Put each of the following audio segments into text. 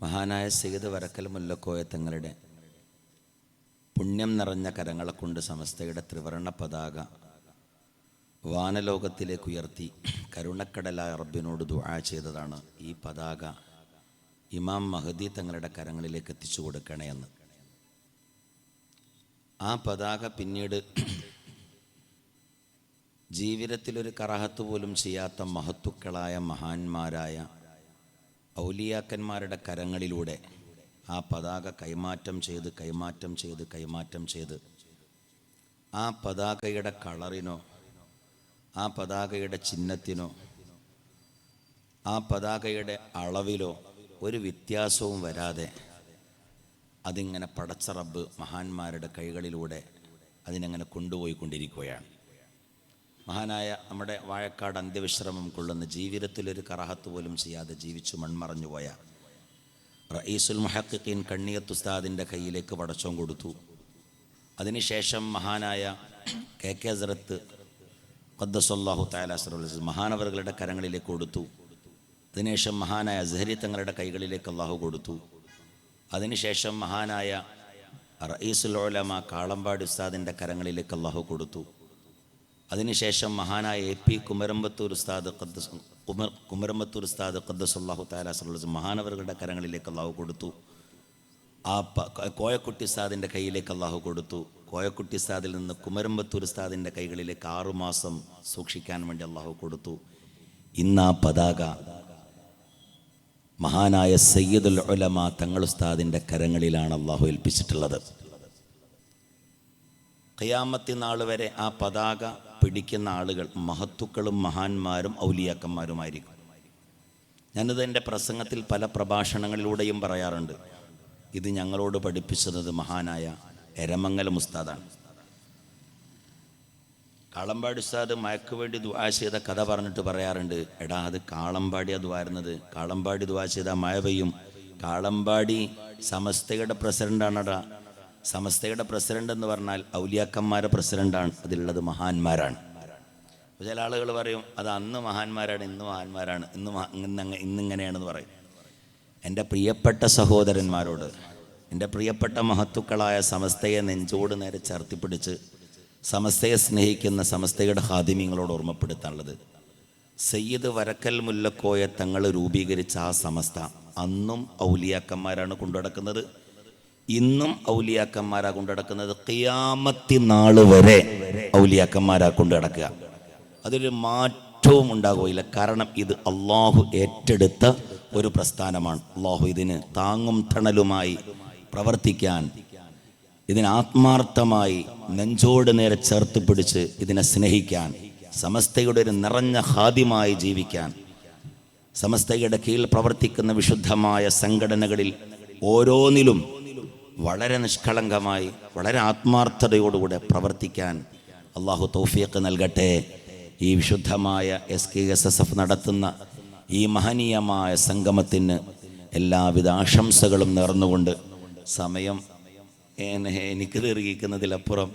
മഹാനായ സെയ്ദ് വരക്കൽ മുല്ലക്കോയ തങ്ങളുടെ പുണ്യം നിറഞ്ഞ കരങ്ങളെ കൊണ്ട് സമസ്തയുടെ ത്രിവർണ പതാക വാനലോകത്തിലേക്ക് ഉയർത്തി കരുണക്കടലായ റബ്ബിനോട് ദുആ ചെയ്തതാണ് ഈ പതാക ഇമാം മഹദി തങ്ങളുടെ കരങ്ങളിലേക്ക് എത്തിച്ചു കൊടുക്കണേയെന്ന് ആ പതാക പിന്നീട് ജീവിതത്തിലൊരു കറാഹത്ത് പോലും ചെയ്യാത്ത മഹത്തുക്കളായ മഹാന്മാരായ ഔലിയാക്കന്മാരുടെ കരങ്ങളിലൂടെ ആ പതാക കൈമാറ്റം ചെയ്ത് കൈമാറ്റം ചെയ്ത് കൈമാറ്റം ചെയ്ത് ആ പതാകയുടെ കളറിനോ ആ പതാകയുടെ ചിഹ്നത്തിനോ ആ പതാകയുടെ അളവിലോ ഒരു വ്യത്യാസവും വരാതെ അതിങ്ങനെ പടച്ച റബ്ബ് മഹാന്മാരുടെ കൈകളിലൂടെ അതിനങ്ങനെ കൊണ്ടുപോയിക്കൊണ്ടിരിക്കുകയാണ്. മഹാനായ നമ്മുടെ വാഴക്കാട് അന്ത്യവിശ്രമം കൊള്ളുന്ന ജീവിതത്തിലൊരു കറഹത്ത് പോലും ചെയ്യാതെ ജീവിച്ചു മൺമറഞ്ഞുപോയ റഈസുൽ മുഹക്കിൻ കണ്ണിയത്ത് ഉസ്താദിന്റെ കയ്യിലേക്ക് പടച്ചോം കൊടുത്തു. അതിനുശേഷം മഹാനായ കെ കെ സറത്ത് ഖദ്ദസല്ലാഹു താലാസ് മഹാനവറുകളുടെ കരങ്ങളിലേക്ക് കൊടുത്തു. അതിനുശേഷം മഹാനായ അസ്ഹരി തങ്ങളുടെ കൈകളിലേക്ക് അള്ളാഹു കൊടുത്തു. അതിനുശേഷം മഹാനായ റഈസുൽ ഉലമ കാളമ്പാടി ഉസ്താദിന്റെ കരങ്ങളിലേക്ക് അള്ളാഹു കൊടുത്തു. അതിനുശേഷം മഹാനായ എ പി കുമരമ്പത്തൂർ ഉസ്താദ് ഖദ്ദസ് കുമർ കുമരമ്പത്തൂർ ഉസ്താദ് ഖദ്ദസ് അള്ളാഹു താലാസ് മഹാനവറുകളുടെ കരങ്ങളിലേക്ക് അള്ളാഹു കൊടുത്തു. ആ കോയക്കുട്ടി ഉസ്താദിന്റെ കയ്യിലേക്ക് അള്ളാഹു കൊടുത്തു. കോയക്കുട്ടി ഉസ്താദിൽ നിന്ന് കുമരമ്പത്തൂർ ഉസ്താദിന്റെ കൈകളിലേക്ക് ആറുമാസം സൂക്ഷിക്കാൻ വേണ്ടി അള്ളാഹു കൊടുത്തു. ഇന്ന് ആ പതാക മഹാനായ സയ്യിദുൽ ഉലമ തങ്ങൾ ഉസ്താദിന്റെ കരങ്ങളിലാണ് അള്ളാഹു ഏൽപ്പിച്ചിട്ടുള്ളത്. ഖിയാമത്തി നാൾ വരെ ആ പതാക പിടിക്കുന്ന ആളുകൾ മഹത്തുക്കളും മഹാന്മാരും ഔലിയാക്കന്മാരുമായിരിക്കും. ഞാനിത് എന്റെ പ്രസംഗത്തിൽ പല പ്രഭാഷണങ്ങളിലൂടെയും പറയാറുണ്ട്. ഇത് ഞങ്ങളോട് പഠിപ്പിച്ചത് മഹാനായ എരമംഗലം ഉസ്താദാണ്. കാളമ്പാടി ഉസ്താദ് മയക്ക് വേണ്ടി ദ്വാ ചെയ്ത കഥ പറഞ്ഞിട്ട് പറയാറുണ്ട് എടാ അത് കാളമ്പാടി ദ്വാരുന്നത് കാളമ്പാടി ദ്വാ ചെയ്ത മഴ പെയ്യും. കാളമ്പാടി സമസ്തയുടെ പ്രസിഡന്റാണടാ സമസ്തയുടെ പ്രസിഡന്റ് എന്ന് പറഞ്ഞാൽ ഔലിയാക്കന്മാരെ പ്രസിഡന്റാണ്. അതിലുള്ളത് മഹാന്മാരാണ്. ചില ആളുകൾ പറയും അത് അന്ന് മഹാന്മാരാണ് ഇന്ന് മഹാന്മാരാണ്. ഇന്ന് ഇന്ന് ഇന്നിങ്ങനെയാണെന്ന് പറയും. എന്റെ പ്രിയപ്പെട്ട സഹോദരന്മാരോട് എന്റെ പ്രിയപ്പെട്ട മഹത്തുക്കളായ സമസ്തയെ നെഞ്ചോട് നേരെ ചേർത്തിപ്പിടിച്ച് സമസ്തയെ സ്നേഹിക്കുന്ന സമസ്തയുടെ ഹാദിമ്യങ്ങളോട് ഓർമ്മപ്പെടുത്താനുള്ളത്. സയ്യിദ് വരക്കൽ മുല്ലക്കോയെ തങ്ങൾ രൂപീകരിച്ച ആ സമസ്ത അന്നും ഔലിയാക്കന്മാരാണ് കൊണ്ടുനടക്കുന്നത്. ഇന്നും ഔലിയാക്കന്മാരാ കൊണ്ടുനടക്കുന്നത് കിയാമത്തി നാൾ വരെ ഔലിയാക്കന്മാരാ കൊണ്ട് നടക്കുക. അതൊരു മാറ്റവും ഉണ്ടാകുകയില്ല. കാരണം ഇത് അള്ളാഹു ഏറ്റെടുത്ത ഒരു പ്രസ്ഥാനമാണ്. അള്ളാഹു ഇതിന് താങ്ങും തണലുമായി പ്രവർത്തിക്കാൻ ഇതിനെ ആത്മാർത്ഥമായി നെഞ്ചോട് നേരെ ചേർത്ത് പിടിച്ച് ഇതിനെ സ്നേഹിക്കാൻ സമസ്തയുടെ ഒരു നിറഞ്ഞ ഹാദ്യമായി ജീവിക്കാൻ സമസ്തയുടെ കീഴിൽ പ്രവർത്തിക്കുന്ന വിശുദ്ധമായ സംഘടനകളിൽ ഓരോന്നിലും വളരെ നിഷ്കളങ്കമായി വളരെ ആത്മാർത്ഥതയോടുകൂടെ പ്രവർത്തിക്കാൻ അള്ളാഹു തൗഫീഖ് നൽകട്ടെ. ഈ വിശുദ്ധമായ S K S S F നടത്തുന്ന ഈ മഹനീയമായ സംഗമത്തിന് എല്ലാവിധ ആശംസകളും നേർന്നുകൊണ്ട് സമയം എനിക്ക് ദീർഘിക്കുന്നതിലപ്പുറം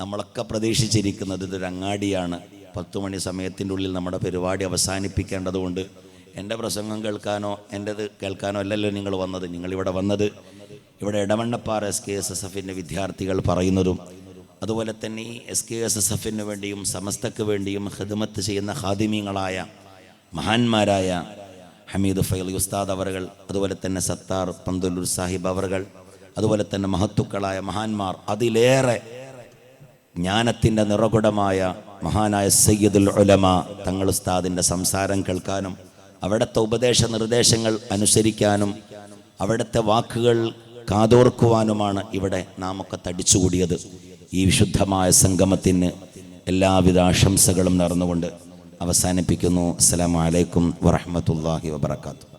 നമ്മളൊക്കെ പ്രതീക്ഷിച്ചിരിക്കുന്നത് ഇതൊരു അങ്ങാടിയാണ്. പത്തു മണി സമയത്തിന്റെ ഉള്ളിൽ നമ്മുടെ പരിപാടി അവസാനിപ്പിക്കേണ്ടതുകൊണ്ട് എന്റെ പ്രസംഗം കേൾക്കാനോ എന്റെത് കേൾക്കാനോ അല്ലല്ലോ നിങ്ങൾ വന്നത്. നിങ്ങളിവിടെ വന്നത്. ഇവിടെ Edavannappara S K S S എഫിന്റെ വിദ്യാർത്ഥികൾ പറയുന്നതും അതുപോലെ തന്നെ എസ് കെ എസ് എസ് എഫിന് വേണ്ടിയും സമസ്തക്ക് വേണ്ടിയും ഹിദമത്ത് ചെയ്യുന്ന ഹാദിമീങ്ങളായ മഹാന്മാരായ ഹമീദ് ഫൈൽ ഉസ്താദ് അവറുകൾ അതുപോലെ തന്നെ സത്താർ പന്തുലുർ സാഹിബ് അവറുകൾ അതുപോലെ തന്നെ മഹത്തുക്കളായ മഹാന്മാർ അതിലേറെ ജ്ഞാനത്തിന്റെ നിറകുടമായ മഹാനായ സയ്യിദുൽ ഉലമ തങ്ങൾ ഉസ്താദിന്റെ സംസാരം കേൾക്കാനും അവിടുത്തെ ഉപദേശ നിർദ്ദേശങ്ങൾ അനുസരിക്കാനും അവിടുത്തെ വാക്കുകൾ കാതോർക്കുവാനുമാണ് ഇവിടെ നാം ഒക്കെ തടിച്ചുകൂടിയത്. ഈ വിശുദ്ധമായ സംഗമത്തിന് എല്ലാവിധ ആശംസകളും നേർന്നുകൊണ്ട് അവസാനിപ്പിക്കുന്നു. അസ്സലാമലൈക്കും അലൈക്കും വാത്തു